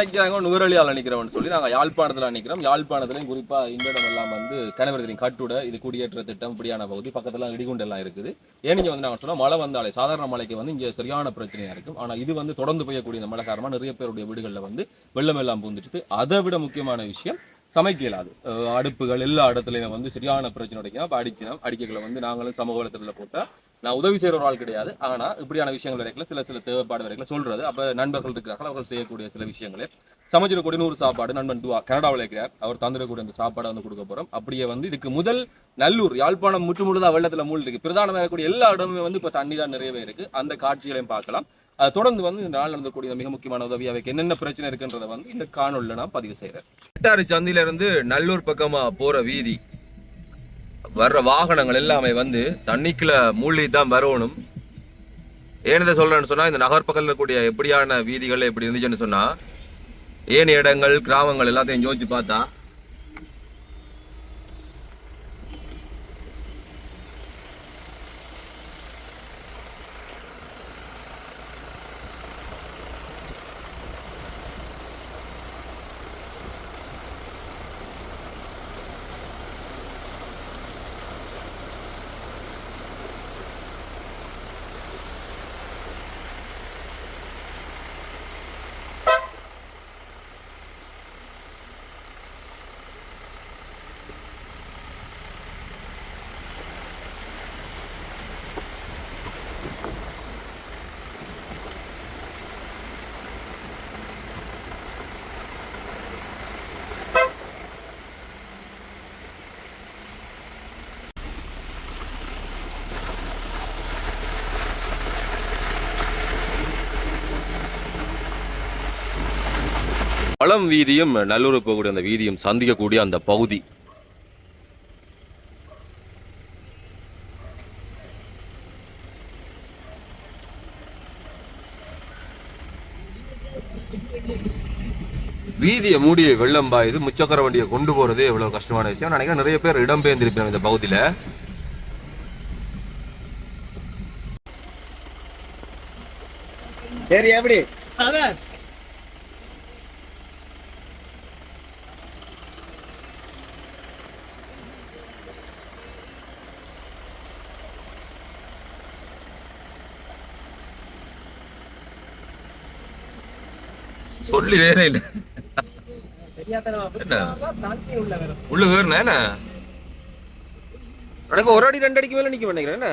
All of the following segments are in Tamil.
நினைக்கிறாங்க நுகரலியால் நினைக்கிறோம்னு சொல்லி நாங்கள் யாழ்ப்பாணத்தில் நிற்கிறோம் யாழ்ப்பாணத்துலையும் குறிப்பாக இந்த இடம் எல்லாம் வந்து கணவர்களின் கட்டுட இது குடியேற்ற திட்டம் இப்படியான பகுதி பக்கத்துல இடிகுண்டு எல்லாம் இருக்குது. ஏன் இங்கே வந்து நாங்கள் சொன்னால் மழை வந்தாலே சாதாரண மழைக்கு வந்து இங்கே சரியான பிரச்சனையாக இருக்கும். ஆனால் இது வந்து தொடர்ந்து பெய்யக்கூடிய இந்த மழை காரணமாக நிறைய பேருடைய வீடுகளில் வந்து வெள்ளம் எல்லாம் பூந்துட்டு அதை விட முக்கியமான விஷயம் சமைக்க இயலாது. அடுப்புகள் எல்லா இடத்துலையும் வந்து சரியான பிரச்சனை அடிக்கும் அப்போ அடிச்சினா அடிக்கல வந்து நாங்களும் சமூக வலைத்தளத்தில் போட்டால் நான் உதவி செய்கிற ஒரு ஆள் கிடையாது. ஆனால் இப்படியான விஷயங்கள் வரைக்கும் சில சில தேவைப்பாடு வரைக்கும் சொல்கிறது அப்போ நண்பர்கள் இருக்கிறார்கள் அவர்கள் செய்யக்கூடிய சில விஷயங்களே. சமைச்சிடக்கூடிய நூறு சாப்பாடு நண்பன் துவா கனடாவில் இருக்கிறார் அவர் தந்துடக்கூடிய அந்த சாப்பாடை வந்து கொடுக்க போகிறோம் அப்படியே வந்து இதுக்கு முதல் நல்லூர் யாழ்ப்பாணம் முற்று முழுதாக வெள்ளத்தில் மூழ்கி இருக்குது பிரதானமாக இருக்கக்கூடிய எல்லா இடமுமே வந்து இப்போ தண்ணி தான் நிறையவே இருக்குது அந்த காட்சிகளையும் பார்க்கலாம். தொடர்ந்து வந்து இந்த நாள் நடந்தக்கூடிய மிக முக்கியமான உதவி அவைக்கு என்னென்ன பிரச்சனை இருக்குன்றத வந்து இந்த காணொலியில் நான் பதிவு செய்கிறேன் எட்டாறு சந்தில இருந்து நல்லூர் பக்கமாக போகிற வீதி வர்ற வாகனங்கள் எல்லாமே வந்து தண்ணிக்குள்ள மூழ்கி தான் வரணும். ஏனதை சொல்கிறேன்னு சொன்னால் இந்த நகர் பக்கத்தில் இருக்கக்கூடிய எப்படியான வீதிகள் எப்படி இருந்துச்சுன்னு சொன்னால் ஏன் இடங்கள் கிராமங்கள் எல்லாத்தையும் யோசிச்சு பார்த்தா பழம் வீதியும் நல்லூர் போகக்கூடிய அந்த வீதியும் சந்திக்கக்கூடிய அந்த பகுதி. வீதியை மூடி வெள்ளம் பாயுது முச்சக்கர வண்டியை கொண்டு போறதே எவ்வளவு கஷ்டமான விஷயம். நான் நினைக்கிறேன் நிறைய பேர் இடம்பெயர்ந்திருப்பாங்க இந்த பகுதியில. சரி எப்படி? சொல்லி வேற இல்ல. உள்ள வேறுனா என்ன? எனக்கு ஒரு அடி ரெண்டு அடிக்கு மேல நிக்க நினைக்கிறேன் என்ன?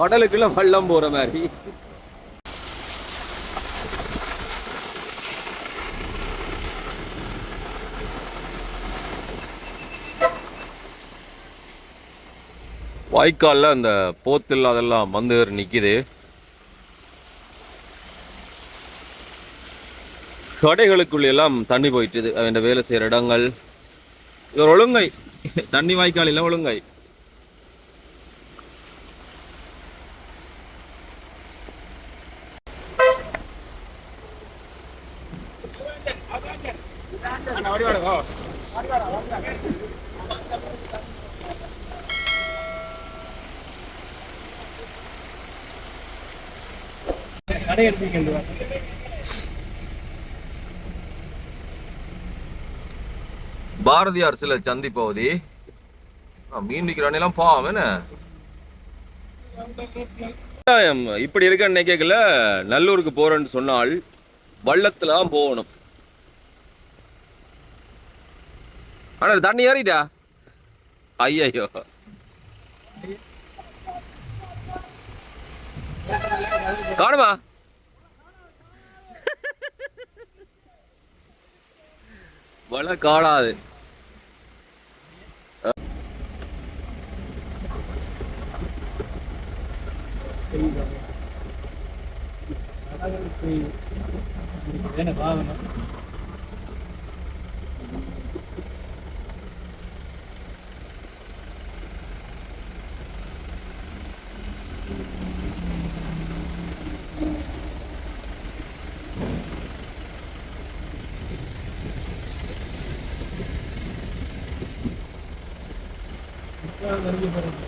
கடலுக்குள்ள வெள்ளம் போற மாதிரி. வாய்க்காலில் அந்த போத்தில் அதெல்லாம் வந்து நிக்குது. கடைகளுக்குள்ள எல்லாம் தண்ணி போயிட்டுது. அவன் வேலை செய்கிற இடங்கள். இது ஒரு ஒழுங்கை. தண்ணி வாய்க்கால் இல்ல ஒழுங்கை. கடை எடுத்தீங்க பாரதியார் சில சந்தி பகுதி. மீன் விற்கிறானெல்லாம் பாவம் என்ன? இப்படி இருக்க நினைக்கல நல்லூருக்கு போறேன்னு சொன்னால் வள்ளத்துல தான் போகணும். ஆனா தண்ணி ஏறிட்டா? ஐயோ காணுமா? வள காணாது. செய்கிறோம் கடவுளுக்கு என்ன பாவனை வருகை பெறும்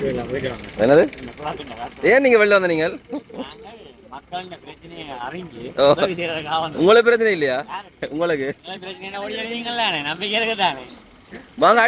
போயிடலாம் போயிடுவாங்க என்னது? ஏன் நீங்க வெளில வந்த நீங்கள்? உங்களுக்கு பிரச்சனை இல்லையா? உங்களுக்கு? பிரச்சனை ஓடி எழுதிங்கல்ல நம்பிக்கை இருக்குதானே? வாங்க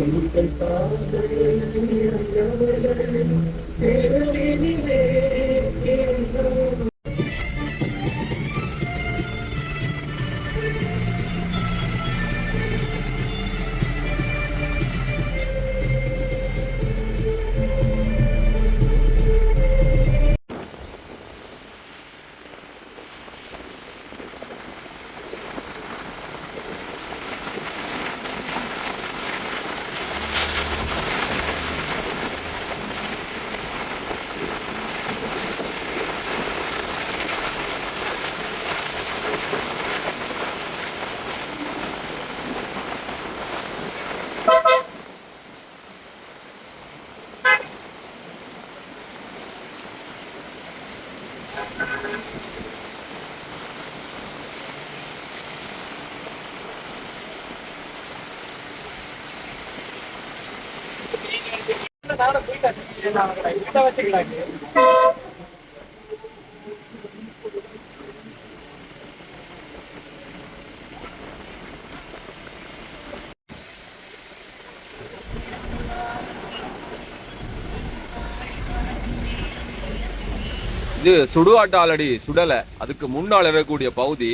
அடிக்க போகிறா போயிட்டாச்சு. முன்னு கொடுறீங்களே இது சுடுகாட்டு ஆல்ரெடி சுடலை. அதுக்கு முன்னால் இருக்கக்கூடிய பகுதி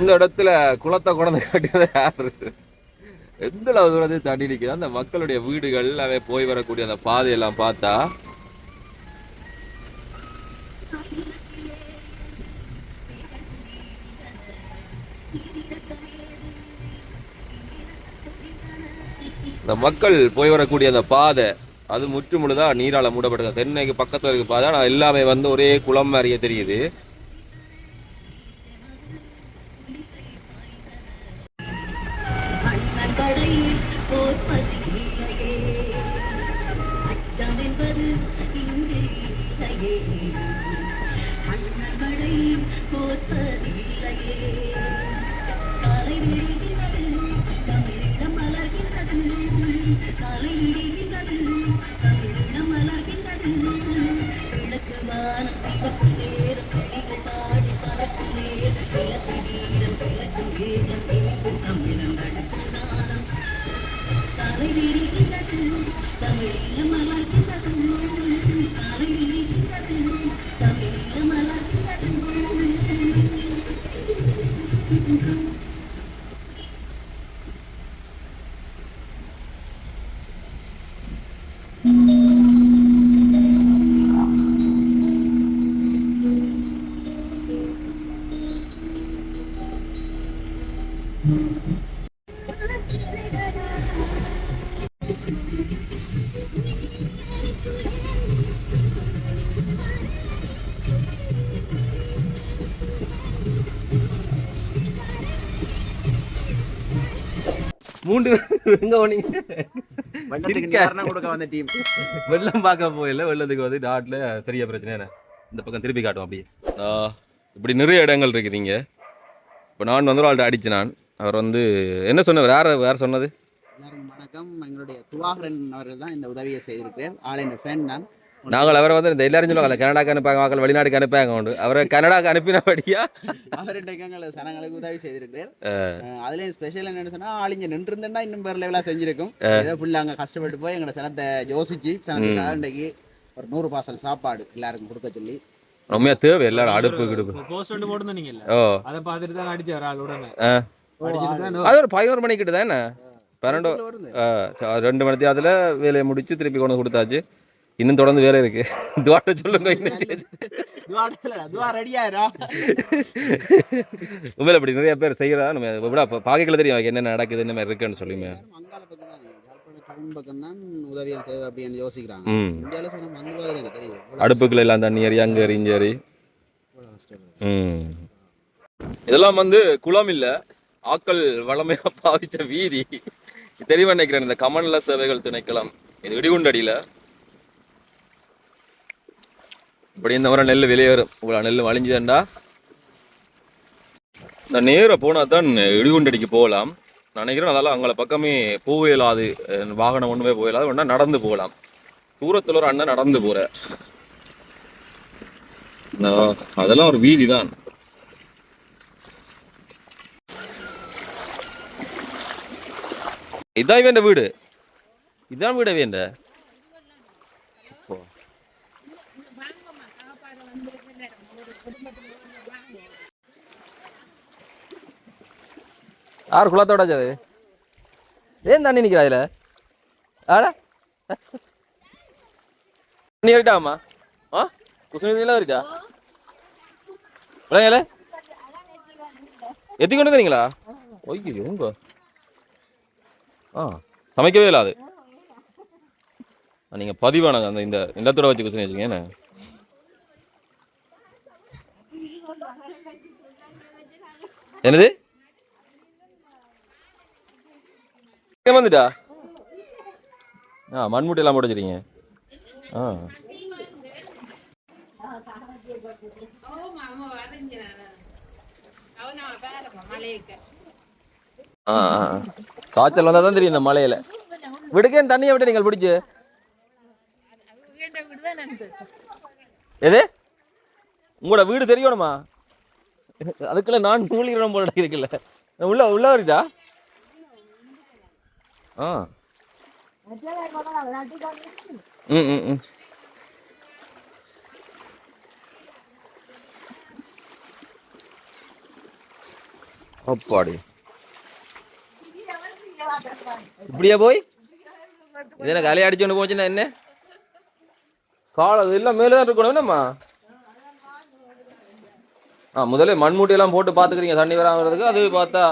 இந்த இடத்துல குளத்தை குழந்தை கட்டினது யாரு? எந்த அளவு தூரத்தை தண்ணி நிற்குது அந்த மக்களுடைய வீடுகள் எல்லாமே போய் வரக்கூடிய அந்த பாதையெல்லாம் பார்த்தா இந்த மக்கள் போய் வரக்கூடிய அந்த பாதை அது முற்று முழுதா நீரால மூடப்பட்டது. தென்னைக்கு பக்கத்துல இருக்க பாதை ஆனா எல்லாமே வந்து ஒரே குளம் மாதிரியே தெரியுது. Ayan. Ang மூன்று எங்க போனீங்க. கொடுக்க வந்த டீம். வெள்ளம் பார்க்க போயில வெள்ளத்துக்கு வந்து நாட்டில் பெரிய பிரச்சனை என்ன? இந்த பக்கம் திருப்பி காட்டும் அப்படியே. இப்படி நிறைய இடங்கள் இருக்குது இங்க இப்போ நான் வந்து ஆள்கிட்ட அடிச்சு நான். அவர் வந்து என்ன சொன்னவர்? யார் யார் சொன்னது? வணக்கம். எங்களுடைய துவாகரன் அவர்கள் தான் இந்த உதவியை செய்திருக்கிறார். ஆள் என் ஃப்ரெண்ட் தான் நாங்கள் அவரை வந்து இந்த எல்லாரும் சொல்லுவாங்க கனடாக்கு அனுப்பாங்க மக்கள் வெளிநாட்டுக்கு அனுப்பாங்க உண்டு. அவரை கனடாக்கு அனுப்பினபடியா? அவர் எங்களுக்கு சனங்களுக்கு உதவி செய்திருக்கிறார். அஹ் அதுலயும் ஸ்பெஷல் என்னன்னு சொன்னா ஆள் இங்க நின்று இருந்தா இன்னும் வேற லெவலா செஞ்சிருக்கும். ஏதோ அங்க கஷ்டப்பட்டு போய் எங்களோட சனத்தை யோசிச்சு சனத்துக்காக இன்றைக்கு ஒரு நூறு பார்சல் சாப்பாடு எல்லாருக்கும் கொடுக்க சொல்லி. உண்மையா தேவை எல்லாரும் அடுப்பு கிடுப்பு. போஸ்ட் ஒன்று போட்டுருந்தீங்கல்ல ஓ. அதை பார்த்துட்டு தான் அடிச்சு வர ஆள் உடனே. அது ஒரு பதினோரு மணிக்கு கிட்ட தானே பன்னெண்டு ரெண்டு மணி அதில் வேலையை முடிச்சு திருப்பி கொண்டு கொடுத்தாச்சு. இன்னும் தொடர்ந்து வேலை இருக்கு. துவாட்ட சொல்லுங்க உண்மையில அப்படி நிறைய பேர் செய்யறதா நம்ம விட பாக்கைக்குள்ள தெரியும் என்னென்ன நடக்குது என்ன மாதிரி இருக்குன்னு சொல்லுங்க அடுப்புக்குள்ள எல்லாம் தண்ணி ஏறி அங்கே இங்கே ஏறி. இதெல்லாம் வந்து குளம் இல்ல ஆக்கள் வளமையா பாவிச்ச வீதி. தெரியும் நினைக்கிறேன் இந்த கமநல சேவைகள் திணைக்களம். இது இடிகுண்டடியில இப்படி இந்த மாதிரி நெல் வெளியேறும். இவ்வளோ நெல் வழிஞ்சுதண்டா? இந்த நேர போனால் தான் இடிகுண்டடிக்கு போகலாம். நினைக்கிறேன் அதெல்லாம் அங்கே பக்கமே போகலாது வாகனம் ஒன்றுமே போக இயலாது ஒன்றா நடந்து போகலாம். தூரத்தில் ஒரு அண்ணன் நடந்து போற. அதெல்லாம் ஒரு வீதி தான் இதான் வேண்ட வீடு. இதான் வீட வேண்ட யார் குளத்தோட அது? ஏன் தண்ணி நிற்கிறா அதில்? ஆடா. தண்ணி ஏறிட்டாமா? ஆ? குசுனி தண்ணிலாம் இருக்கா விளையால எத்தி கொண்டு வந்துறீங்களா ஓய்யோ உங்க. ஆ சமைக்கவே இல்லை அது. நீங்கள் பதிவானங்க அந்த இந்த நிலத்தோட வச்சு குசுனி வச்சுங்க என்னது? வந்துட்டா? ஆ மண்முட்டை எல்லாம் போட்டு வச்சிருக்கீங்க. ஆ. ஆ ஆ ஆ. காய்ச்சல் வந்தால் தான் தெரியும் இந்த மலையில. விடுக்கேன் தண்ணியை விட்டு நீங்கள் பிடிச்சு. எது? உங்களோட வீடு தெரியணுமா? அதுக்குள்ள நான் மூலிகிறோம் போல இருக்குல்ல உள்ள உள்ள வருதா? ஆ. ம் ம் ம். அப்பாடி. இப்படியா போய்? இது எனக்கு அலைய கொண்டு போச்சுன்னா என்ன? காலம் இது எல்லாம் மேலே தான் இருக்கணும் என்னம்மா? ஆ முதல்ல மண்மூட்டை எல்லாம் போட்டு பார்த்துக்கிறீங்க. தண்ணி வராங்கிறதுக்கு அது பார்த்தா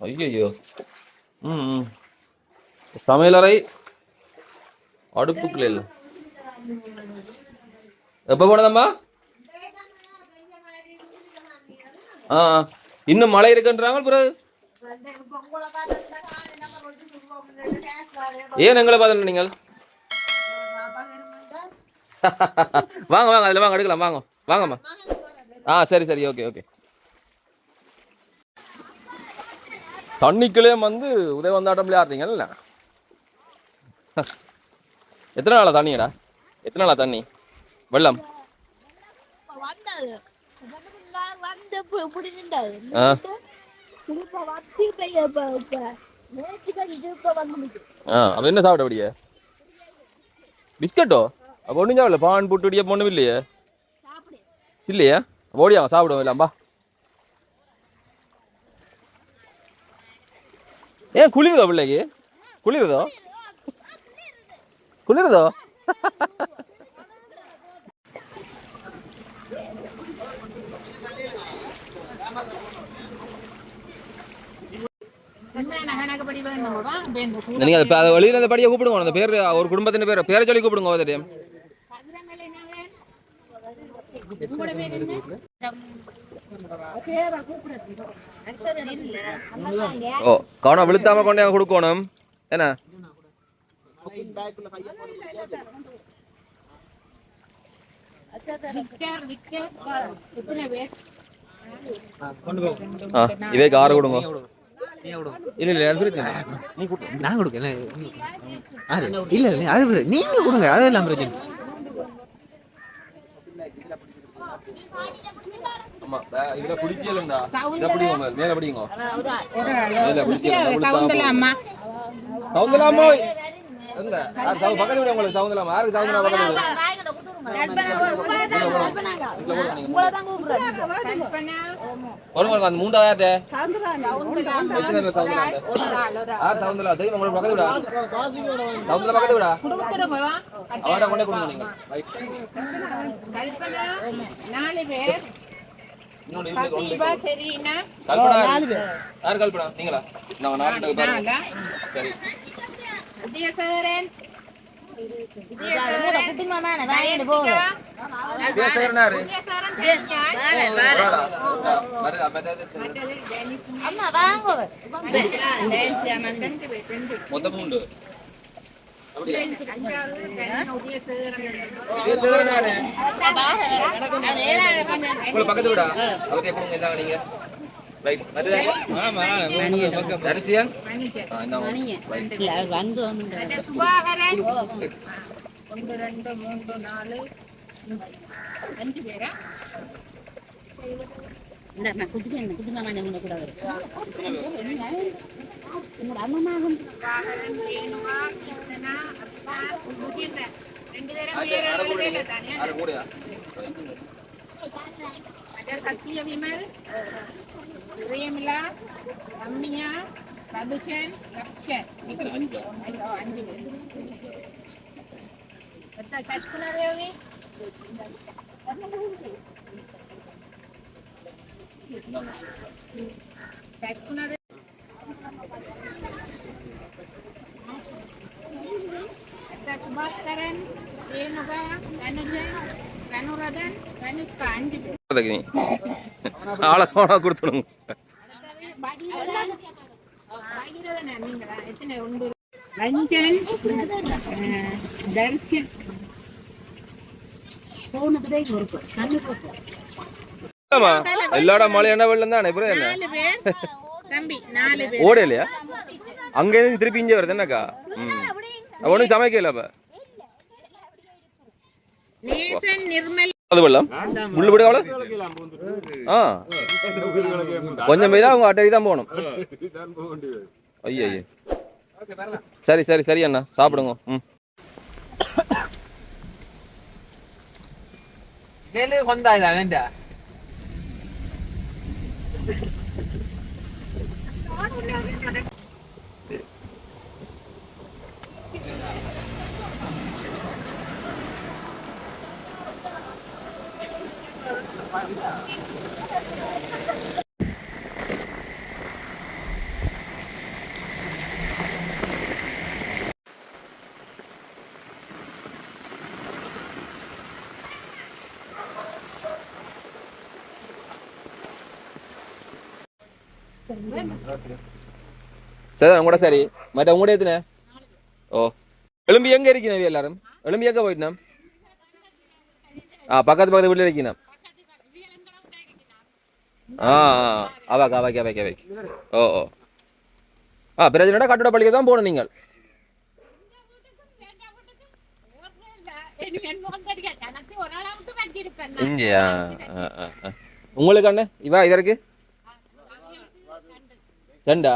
ஐயோ ம். சமையலறை அடுப்புக்குள்ள இல்லை எப்போ போனதம்மா? ஆ. இன்னும் மழை இருக்குன்றாங்க பிறகு? ஏன் எங்களை பார்த்து நீங்கள் வாங்க வாங்க அதில் வாங்க எடுக்கலாம் வாங்க. வாங்கம்மா. ஆ சரி சரி ஓகே ஓகே. தண்ணிக்குள்ளே வந்து உதயவந்தாட்டம் விளையாடுறீங்கல்ல எத்தனை நாளா தண்ணியடா? எத்தனை நாளா தண்ணி? வெள்ளம். என்ன சாப்பிட அப்படியே பிஸ்கட்டோ? அப்போ ஒன்றும் சாப்பிடல. பான் புட்டு இடியா ஒன்றும் இல்லையே. இல்லையா? ஓடியா சாப்பிடுவோம் இல்லாம்பா ஏன் குளிருதோ பிள்ளைக்கு? குளிருதோ? குளிருதோ? நீங்க அதை அதை வெளியில அந்த படியை கூப்பிடுங்க அந்த பேர் ஒரு குடும்பத்தின் பேர் பேரை சொல்லி கூப்பிடுங்க தெரியும். ஓ கவனம் விழுத்தாம கொண்டே கொடுக்கணும். என்ன? இவைக்கு ஆறு கொடுங்க. இல்ல இல்ல அது பிரச்சனை. நான் கொடுக்க இல்ல இல்ல அது நீங்க கொடுங்க. அதெல்லாம் பிரச்சனை சவுந்தலாமா எங்க? சவு பக்கத்து வீடு உங்களுக்கு சவுந்தலாமா யாருக்கு சவுந்தலா பக்கத்து வீடு? ஒரு மணி அந்த மூண்டா யார்ட்ட எத்தனை பேர் சவுந்தலா யார் சவுந்தலா தெரியும் உங்களுக்கு பக்கத்து வீடா? சவுந்தலா பக்கத்து வீடா? அவர்கிட்ட கொண்டே கொடுங்க நீங்க. ரைட் நாலு பேர் இன்னொன்னு இதுல கொண்டு சீபா சரினா கல்பனா யார் கல்பனா? நீங்களா? நான் நாலு பேர் பாருங்க சரி வித்யாசாகரன் பேசுறேன் யாரு வித்யாசாகரன் தெரிஞ்சான் வராடா. வருதா? மற்றது மொத்தம் உண்டு அப்படியா? பேசுறேன் யாரு? உங்களை பக்கத்து வீடா கொடுங்க இந்தாங்க நீங்க ரைட்? தரிசியன் ஒன்று ரெண்டு மூன்று நாலு அஞ்சு பேரா ரெண்டு பேரும் इधर कत्तिया विमल रेमला अम्मिया प्रभुचन लक्षर अंजु తెచ్చుకున్నారు ఏమి తెచ్చుకున్నారు సుభాష్ కరణ్ రేణుగా తనుజ తనురథన్ కనిష్క అంజు அதுக்கு நீ. ஆளை போனா கொடுத்துடுங்க. பகிரதனா நீங்களா எத்தனை உண்டு ரஞ்சன் தர்ஷன் எல்லாட மழை என்ன வெள்ளம் தானே அப்புறம் என்ன? நாலு பேர். தம்பி நாலு பேர். ஓட இல்லையா அங்க இருந்து திருப்பி இங்கே வருது என்னக்கா? ம். அப்ப ஒன்றும் சமைக்கல அப்ப? நேசன் நிர்மல். அது வெள்ளம். முள்ளு போடு அவ்வளோ ஆ. கொஞ்சம் போய் தான் அவங்க அட்டை தான் போகணும். ஐயா ஐயா சரி சரி சரி அண்ணா. சாப்பிடுங்க. ம். கொண்டாயிடா சரி உங்களோட சரி. மற்ற உங்களோட எத்தனை? ஓ. எலும்பி எங்க இருக்கீங்க எல்லாரும்? எலும்பி எங்க போயிட்டோம் ஆ பக்கத்து பக்கத்து வீட்டில் இருக்கணும் ஆ ஆ அவாக்கு அவாக்கு ஓ ஓ. ஆ பிரச்சனை கட்டட பள்ளிக்கு தான் போகணும் நீங்கள்? இங்கேயா? உங்களுக்கு அண்ணே இவா இவருக்கு? ரெண்டா?